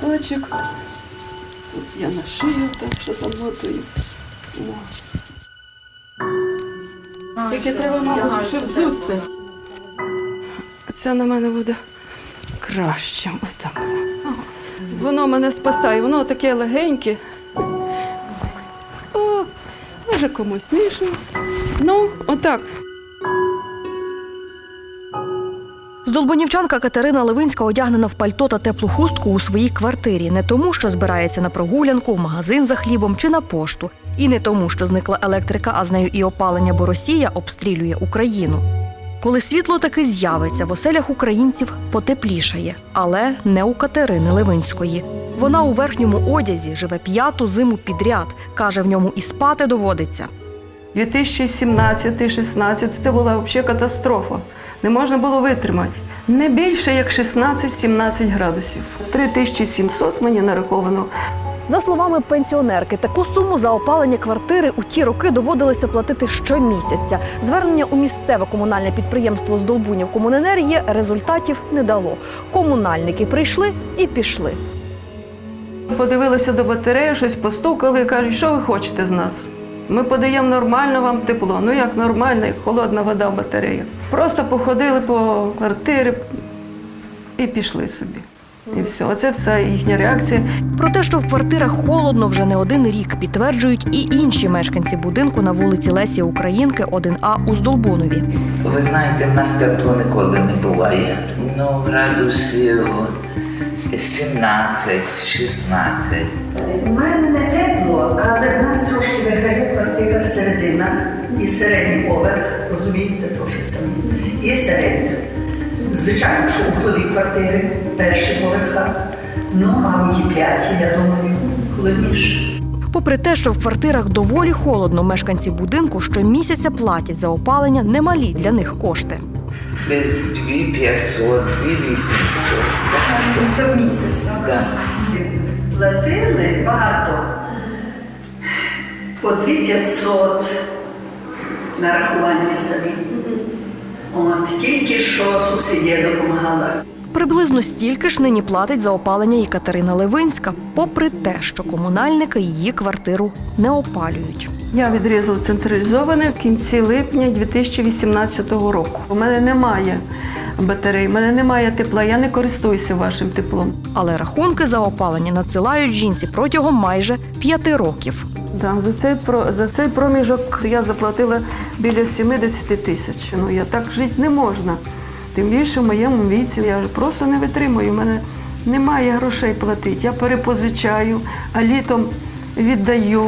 Точок. Тут я на шию так що замотую. Тільки треба, мабуть, ще взуться. Це на мене буде краще. Отак. Воно мене спасає, воно таке легеньке. О, може комусь смішно. Ну, отак. Здолбунівчанка Катерина Левинська одягнена в пальто та теплу хустку у своїй квартирі не тому, що збирається на прогулянку, в магазин за хлібом чи на пошту, і не тому, що зникла електрика, а з нею і опалення, бо Росія обстрілює Україну. Коли світло таки з'явиться, в оселях українців потеплішає, але не у Катерини Левинської. Вона у верхньому одязі живе п'яту зиму підряд. каже, в ньому і спати доводиться. 2017-16 це була взагалі катастрофа. Не можна було витримати. Не більше як 16-17 градусів. 3700 мені нараховано. За словами пенсіонерки, таку суму за опалення квартири у ті роки доводилося платити щомісяця. Звернення у місцеве комунальне підприємство з Долбунів Комуненергії результатів не дало. Комунальники прийшли і пішли. Подивилися до батареї, щось постукали і кажуть, що ви хочете з нас? Ми подаємо нормально вам тепло. Ну як нормально, як холодна вода в батареях. Просто походили по квартирі і пішли собі. І все. Оце вся їхня реакція. Про те, що в квартирах холодно вже не один рік, підтверджують і інші мешканці будинку на вулиці Лесі Українки, 1А у Здолбунові. Ви знаєте, в нас тепло ніколи не буває. Ну, градусів 17, 16. У мене не тепло, але в нас трошки виграє середина і середній поверх, розумієте, трошки самі. І середня. Звичайно, що углові квартири, перші поверха, ну, мабуть, і п'яті, я думаю, холодніше. Попри те, що в квартирах доволі холодно, мешканці будинку щомісяця платять за опалення немалі для них кошти. Десь 2500, 2800. Це в місяць, Да. Платили багато. По 2500 нарахування самі. От, тільки що субсидія допомагала. Приблизно стільки ж нині платить за опалення і Катерина Левинська, попри те, що комунальники її квартиру не опалюють. Я відрізала централізоване в кінці липня 2018 року. У мене немає батарей, у мене немає тепла, я не користуюся вашим теплом. Але рахунки за опалення надсилають жінці протягом майже п'яти років. Да, за, цей, про- за цей проміжок я заплатила біля 70 тисяч. Ну, я так жити не можна. Тим більше в моєму віці я просто не витримую. У мене немає грошей платити. Я перепозичаю, а літом віддаю.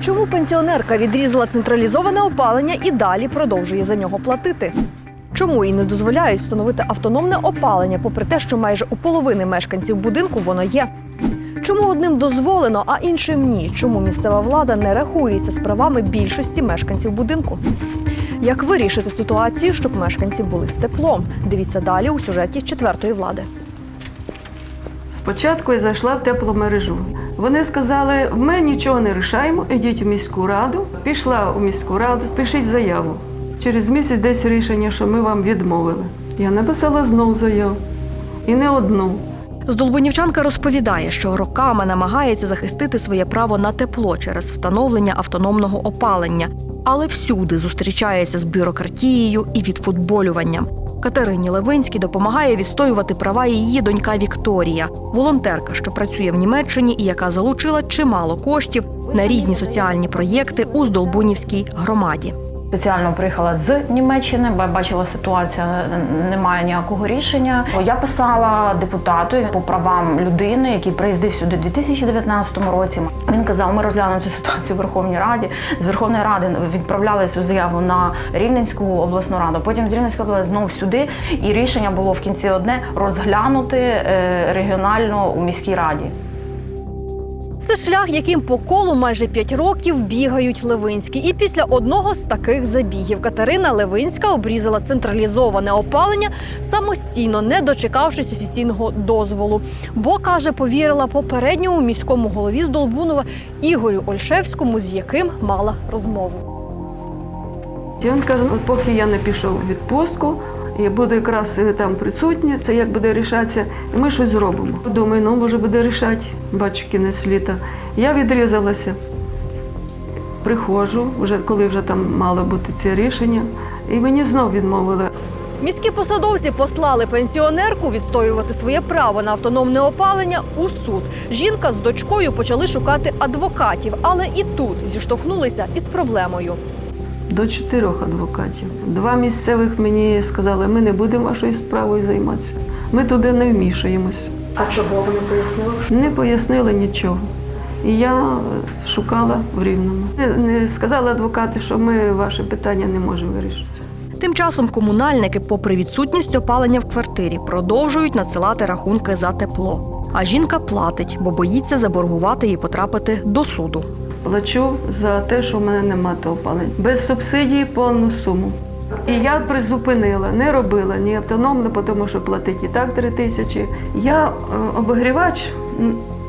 Чому пенсіонерка відрізала централізоване опалення і далі продовжує за нього платити? Чому їй не дозволяють встановити автономне опалення, попри те, що майже у половини мешканців будинку воно є? Чому одним дозволено, а іншим ні? Чому місцева влада не рахується з правами більшості мешканців будинку? Як вирішити ситуацію, щоб мешканці були з теплом? Дивіться далі у сюжеті четвертої влади. Спочатку я зайшла в тепломережу. Вони сказали, ми нічого не рішаємо, ідіть у міську раду. Пішла у міську раду, пишіть заяву. Через місяць десь рішення, що ми вам відмовили. Я написала знову заяву. І не одну. Здолбунівчанка розповідає, що роками намагається захистити своє право на тепло через встановлення автономного опалення, але всюди зустрічається з бюрократією і відфутболюванням. Катерині Левинській допомагає відстоювати права її донька Вікторія, волонтерка, що працює в Німеччині і яка залучила чимало коштів на різні соціальні проєкти у Здолбунівській громаді. Спеціально приїхала з Німеччини, бо бачила ситуація, немає ніякого рішення. Я писала депутату по правам людини, який приїздив сюди у 2019 році. Він казав, ми розглянемо цю ситуацію в Верховній Раді. З Верховної Ради відправляли цю заяву на Рівненську обласну раду. Потім з Рівненської області знову сюди. І рішення було в кінці одне розглянути е, регіонально у міській раді. Це шлях, яким по колу майже п'ять років бігають Левинські. І після одного з таких забігів Катерина Левинська обрізала централізоване опалення самостійно, не дочекавшись офіційного дозволу. Бо каже, повірила попередньому міському голові з Долбунова Ігорю Ольшевському, з яким мала розмову. Він каже, поки я не пішов у відпустку, І буду якраз е, там присутні, це як буде рішатися, і ми щось зробимо. Думаю, ну може буде рішати, бачу кінець літа. Я відрізалася. Приходжу, вже коли вже там мало бути це рішення, і мені знов відмовили. Міські посадовці послали пенсіонерку відстоювати своє право на автономне опалення у суд. Жінка з дочкою почали шукати адвокатів, але і тут зіштовхнулися із проблемою. До чотирьох адвокатів. Два місцевих мені сказали, ми не будемо вашою справою займатися. Ми туди не вмішуємось. А чого вони пояснили? Не пояснили нічого. І я шукала в Рівному. Не, не сказали адвокати, що ми ваше питання не можемо вирішити. Тим часом комунальники, попри відсутність опалення в квартирі, продовжують надсилати рахунки за тепло. А жінка платить, бо боїться заборгувати і потрапити до суду. Плачу за те, що в мене нема того опалення. Без субсидії повну суму. І я призупинила, не робила ні автономно, тому що платить і так три тисячі. Я е, обігрівач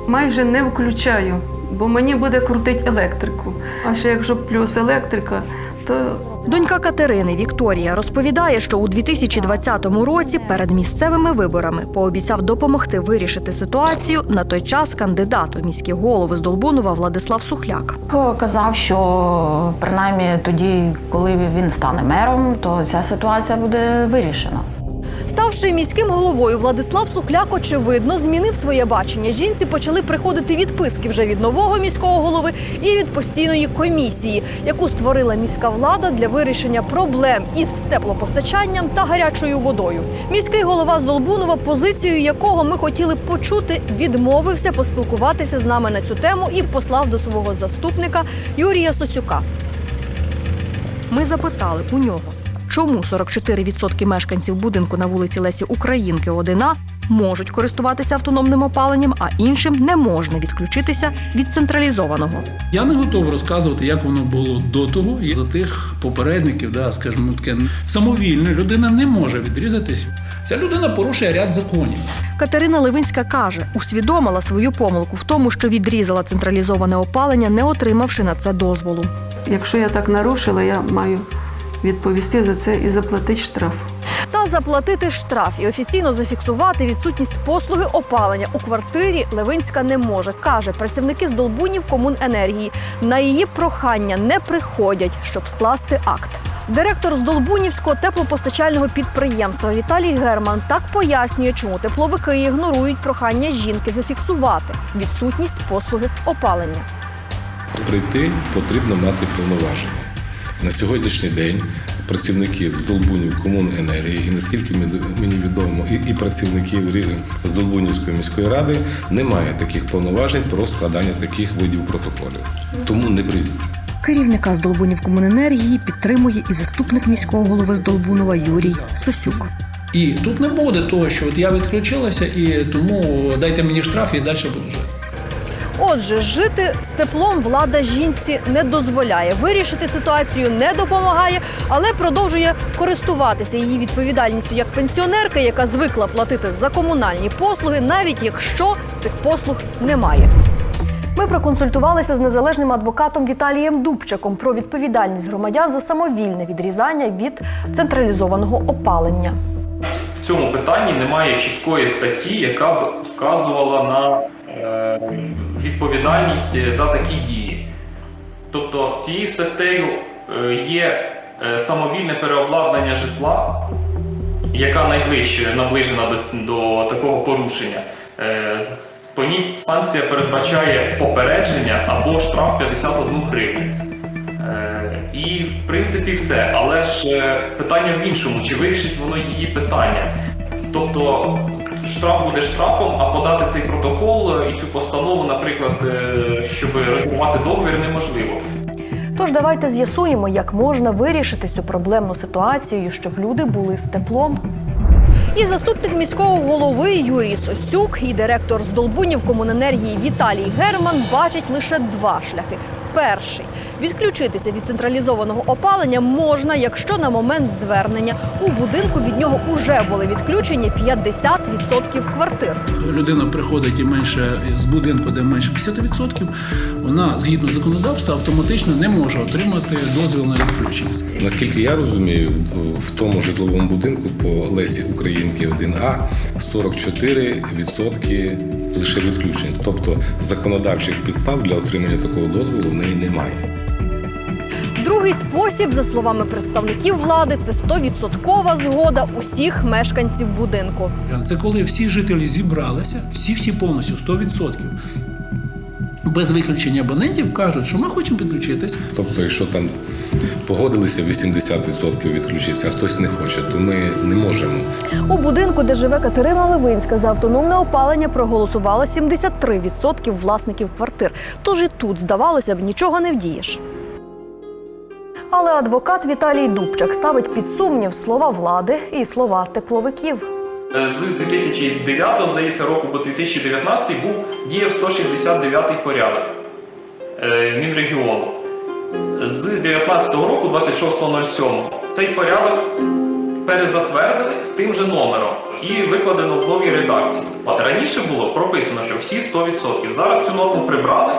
майже не включаю, бо мені буде крутити електрику. А ще якщо плюс електрика, то Донька Катерини Вікторія розповідає, що у 2020 році перед місцевими виборами пообіцяв допомогти вирішити ситуацію на той час кандидат у міські голови з Долбунова Владислав Сухляк. Казав, що принаймні тоді, коли він стане мером, то ця ситуація буде вирішена. Ставши міським головою, Владислав Сухляк, очевидно, змінив своє бачення. Жінці почали приходити відписки вже від нового міського голови і від постійної комісії, яку створила міська влада для вирішення проблем із теплопостачанням та гарячою водою. Міський голова з Долбунова, позицію якого ми хотіли почути, відмовився поспілкуватися з нами на цю тему і послав до свого заступника Юрія Сосюка. Ми запитали у нього, чому 44% мешканців будинку на вулиці Лесі Українки 1А можуть користуватися автономним опаленням, а іншим не можна відключитися від централізованого. Я не готовий розказувати, як воно було до того. І за тих попередників, да, скажімо, таке самовільно людина не може відрізатись. Ця людина порушує ряд законів. Катерина Левинська каже, усвідомила свою помилку в тому, що відрізала централізоване опалення, не отримавши на це дозволу. якщо я так нарушила, я маю відповісти за це і заплатити штраф. Та заплатити штраф і офіційно зафіксувати відсутність послуги опалення у квартирі Левинська не може. каже працівники з Долбунів Комуненергії. На її прохання не приходять, щоб скласти акт. Директор з Долбунівського теплопостачального підприємства Віталій Герман так пояснює, чому тепловики ігнорують прохання жінки зафіксувати відсутність послуги опалення. Прийти потрібно мати повноваження. На сьогоднішній день працівників з Долбунів комуненергії, і наскільки мені- відомо, і, і працівників з Долбунівської міської ради немає таких повноважень про складання таких видів протоколів. Тому не прийдуть. Керівника з Долбунів Комуненергії підтримує і заступник міського голови з Долбунова Юрій Сосюк. І тут не буде того, що от я відключилася, і тому дайте мені штраф і далі буду жити. Отже, жити з теплом влада жінці не дозволяє. Вирішити ситуацію не допомагає, але продовжує користуватися її відповідальністю як пенсіонерка, яка звикла платити за комунальні послуги, навіть якщо цих послуг немає. Ми проконсультувалися з незалежним адвокатом Віталієм Дубчаком про відповідальність громадян за самовільне відрізання від централізованого опалення. в цьому питанні немає чіткої статті, яка б вказувала на е, відповідальність за такі дії. Тобто цією статтею е, є е, самовільне переобладнання житла, яка найближче наближена до, до такого порушення. Е, По ній санкція передбачає попередження або штраф 51 гривню. Е, І в принципі все. Але ж е, питання в іншому, чи вирішить воно її питання. Тобто штраф буде штрафом, а подати цей протокол і цю постанову, наприклад, е, щоб розірвати договір, неможливо. Тож давайте з'ясуємо, як можна вирішити цю проблемну ситуацію, щоб люди були з теплом. І заступник міського голови Юрій Сосюк і директор з Долбунів комуненергії Віталій Герман бачать лише два шляхи Перший відключитися від централізованого опалення можна, якщо на момент звернення у будинку від нього уже були відключені 50% квартир. Людина приходить і менше з будинку, де менше 50%, вона згідно законодавства автоматично не може отримати дозвіл на відключення. Наскільки я розумію, в тому житловому будинку по Лесі Українки 1А 44% лише відключень. Тобто законодавчих підстав для отримання такого дозволу в неї немає. Другий спосіб, за словами представників влади, це 100% згода усіх мешканців будинку. Це коли всі жителі зібралися, всі всі повністю 100%. Без виключення абонентів кажуть, що ми хочемо підключитись. Тобто, якщо там погодилися 80% відключитися, а хтось не хоче, то ми не можемо. У будинку, де живе Катерина Левинська, за автономне опалення проголосувало 73% власників квартир. Тож і тут, здавалося б, нічого не вдієш. Але адвокат Віталій Дубчак ставить під сумнів слова влади і слова тепловиків. Е, З 2009, здається, року по 2019 був діяв 169 порядок е, Мінрегіону. З 2019 року, 26.07, цей порядок перезатвердили з тим же номером і викладено в новій редакції. Раніше було прописано, що всі 100%. Зараз цю норму прибрали.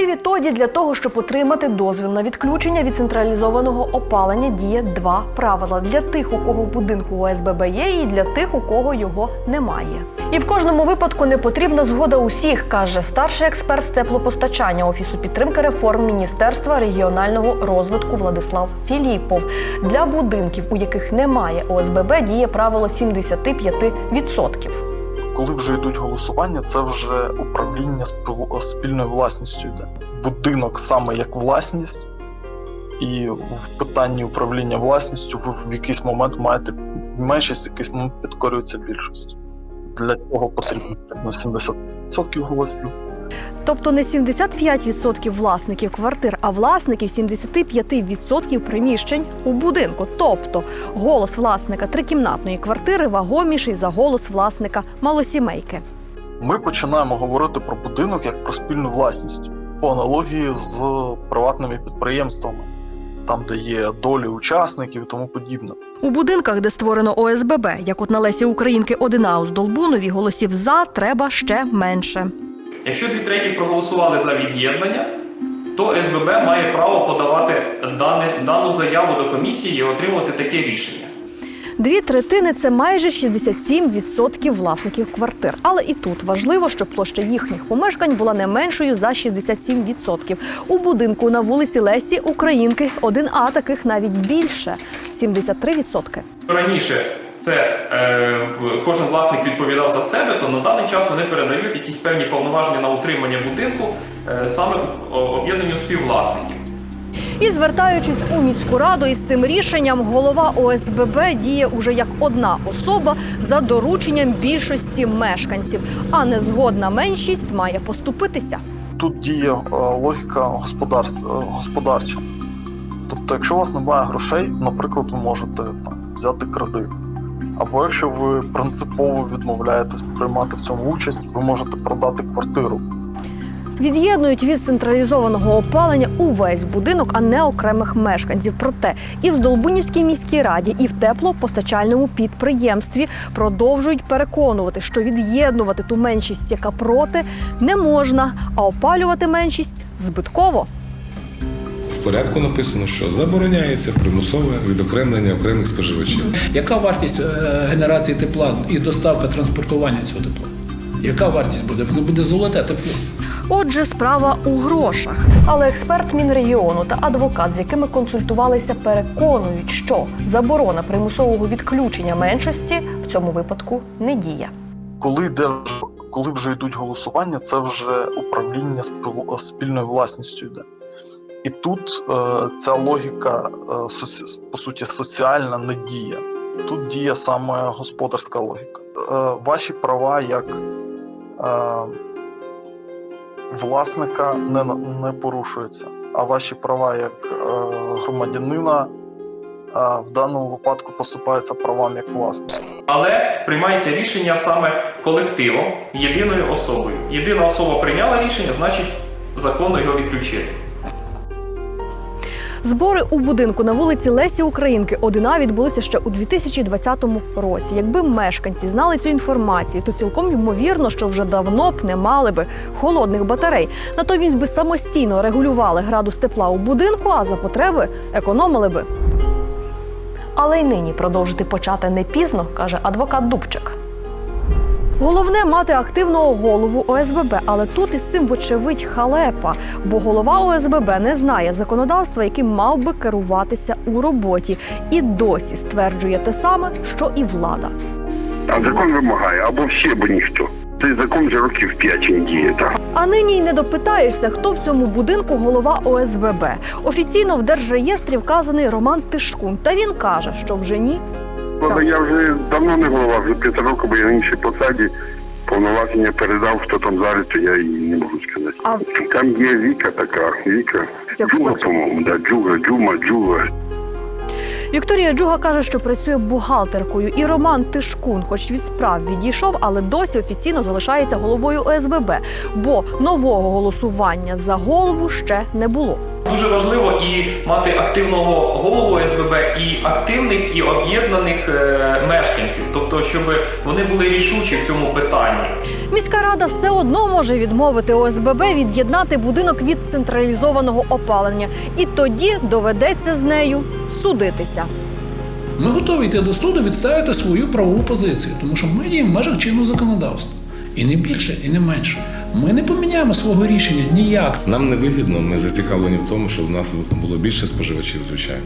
І відтоді для того, щоб отримати дозвіл на відключення від централізованого опалення, діє два правила для тих, у кого в будинку ОСББ є, і для тих, у кого його немає. І в кожному випадку не потрібна згода усіх, каже старший експерт з теплопостачання офісу підтримки реформ Міністерства регіонального розвитку Владислав Філіпов. Для будинків, у яких немає ОСББ, діє правило 75%. Коли вже йдуть голосування, це вже управління спільною власністю йде. Будинок саме як власність, і в питанні управління власністю ви в якийсь момент маєте меншість, в якийсь момент підкорюється більшості. Для цього потрібно ну, 70% голосів. Тобто не 75% власників квартир, а власників 75% приміщень у будинку. Тобто голос власника трикімнатної квартири вагоміший за голос власника малосімейки. Ми починаємо говорити про будинок як про спільну власність по аналогії з приватними підприємствами, там, де є долі учасників і тому подібне. У будинках, де створено ОСББ, як от на Лесі Українки 1А у Здолбунові, голосів за треба ще менше. Якщо дві треті проголосували за від'єднання, то СББ має право подавати дану заяву до комісії і отримувати таке рішення. Дві третини це майже 67% власників квартир. Але і тут важливо, щоб площа їхніх помешкань була не меншою за 67%. У будинку на вулиці Лесі Українки 1А таких навіть більше 73%. Раніше це е, кожен власник відповідав за себе, то на даний час вони передають якісь певні повноваження на утримання будинку е, саме об'єднанню співвласників. І звертаючись у міську раду із цим рішенням, голова ОСББ діє уже як одна особа за дорученням більшості мешканців, а незгодна меншість має поступитися. Тут діє е, логіка е, господарча. Тобто, якщо у вас немає грошей, наприклад, ви можете там, взяти кредит. Або якщо ви принципово відмовляєтесь приймати в цьому участь, ви можете продати квартиру. Від'єднують від централізованого опалення увесь будинок, а не окремих мешканців. Проте і в Здолбунівській міській раді, і в теплопостачальному підприємстві продовжують переконувати, що від'єднувати ту меншість, яка проти, не можна, а опалювати меншість збитково. Порядку написано, що забороняється примусове відокремлення окремих споживачів. Яка вартість е, генерації тепла і доставка транспортування цього тепла? Яка вартість буде? Воно буде золоте тепло. Отже, справа у грошах. Але експерт Мінрегіону та адвокат, з якими консультувалися, переконують, що заборона примусового відключення меншості в цьому випадку не діє. Коли йде вже- коли вже йдуть голосування, це вже управління спільною власністю йде. І тут е, ця логіка, е, по суті, соціальна не діє. Тут діє саме господарська логіка. Е, ваші права як власника не, не порушуються, а ваші права як громадянина в даному випадку поступаються правам як власника. Але приймається рішення саме колективом, єдиною особою. Єдина особа прийняла рішення, значить законно його відключити. Збори у будинку на вулиці Лесі Українки 1А відбулися ще у 2020 році. Якби мешканці знали цю інформацію, то цілком ймовірно, що вже давно б не мали би холодних батарей. Натомість би самостійно регулювали градус тепла у будинку, а за потреби економили би. Але й нині продовжити почати не пізно, каже адвокат Дубчик. Головне мати активного голову ОСББ, але тут із цим вочевидь халепа, бо голова ОСББ не знає законодавства, яким мав би керуватися у роботі, і досі стверджує те саме, що і влада. А закон вимагає або всі, або ніхто. Цей закон вже років п'ять він діє. Так. А нині й не допитаєшся, хто в цьому будинку голова ОСББ. Офіційно в держреєстрі вказаний Роман Тишкун. Та він каже, що вже ні. Але я вже давно не голова, вже п'ять років, бо я на іншій посаді. Повноваження передав, хто там зараз, то я її не можу сказати. А- Там є Віка така, Віка. Джуга, по-моєму, да, Джуга, Джума, Джуга. Вікторія Джуга каже, що працює бухгалтеркою, і Роман Тишкун, хоч від справ відійшов, але досі офіційно залишається головою ОСББ, бо нового голосування за голову ще не було. Дуже важливо і мати активного голову СББ, і активних і об'єднаних е, мешканців, тобто, щоб вони були рішучі в цьому питанні. Міська рада все одно може відмовити ОСББ від'єднати будинок від централізованого опалення, і тоді доведеться з нею судитися. Ми готові йти до суду відставити свою правову позицію, тому що ми діємо в межах чинного законодавства. І не більше, і не менше. Ми не поміняємо свого рішення ніяк. Нам не вигідно, ми зацікавлені в тому, щоб в нас було більше споживачів, звичайно.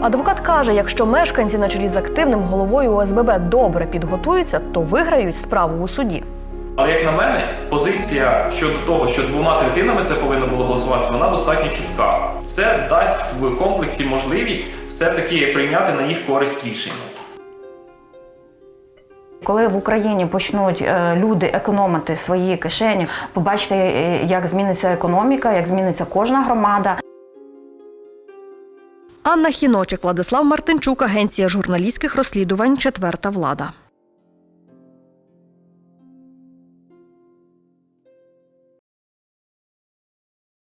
Адвокат каже, якщо мешканці на чолі з активним головою ОСББ добре підготуються, то виграють справу у суді. Але як на мене, позиція щодо того, що двома третинами це повинно було голосуватися, вона достатньо чітка. Це дасть в комплексі можливість все-таки прийняти на їх користь рішення. Коли в Україні почнуть е, люди економити свої кишені, побачите, е, як зміниться економіка, як зміниться кожна громада. Анна Хіночик, Владислав Мартинчук, агенція журналістських розслідувань Четверта влада.